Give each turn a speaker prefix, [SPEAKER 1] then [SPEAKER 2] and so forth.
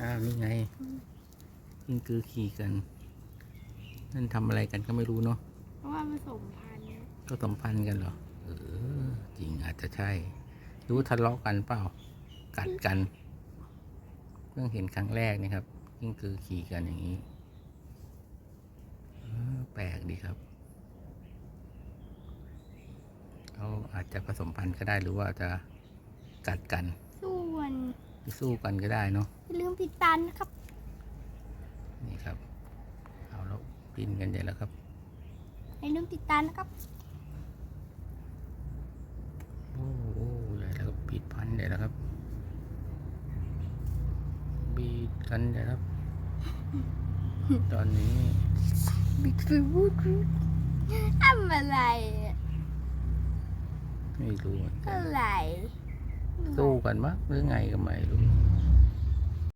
[SPEAKER 1] อ้าวนี่ไงกิ้งกือขี่กัน นั่นทำอะไรกันก็ไม่รู้เนาะ
[SPEAKER 2] เพราะว่าผสมพันธุ์นะ
[SPEAKER 1] ก็สัมพันธ์กันเหรอ เออ จริงอาจจะใช่ รู้ทะเลาะกันเปล่า กัดกัน เพิ่งเห็นครั้งแรกนะครับกิ้งกือขี่กันอย่างนี้เออแปลกดีครับเขาอาจจะผสมพันธุ์ก็ได้หรือว่าจะกัดกัน
[SPEAKER 2] ส่วน
[SPEAKER 1] หรือ สู้กันก็ได้เนาะ
[SPEAKER 2] อย่าลืมติดตามนะครับ
[SPEAKER 1] นี่ครับ เอาแล้วบินกันใหญ่แล้วครับ
[SPEAKER 2] อย่าลืมติดตามนะครับ
[SPEAKER 1] โอ้โหใหญ่แล้วครับบีดพันใหญ่แล้วครับบีดกันใหญ่ครับ ตอนนี้
[SPEAKER 2] บิ๊กฟูดทำอะไรอะ
[SPEAKER 1] ไม่รู้เหมือนกัน
[SPEAKER 2] อะไร
[SPEAKER 1] สู้กันมั้งหรือไงก็ไม่รู้
[SPEAKER 2] อ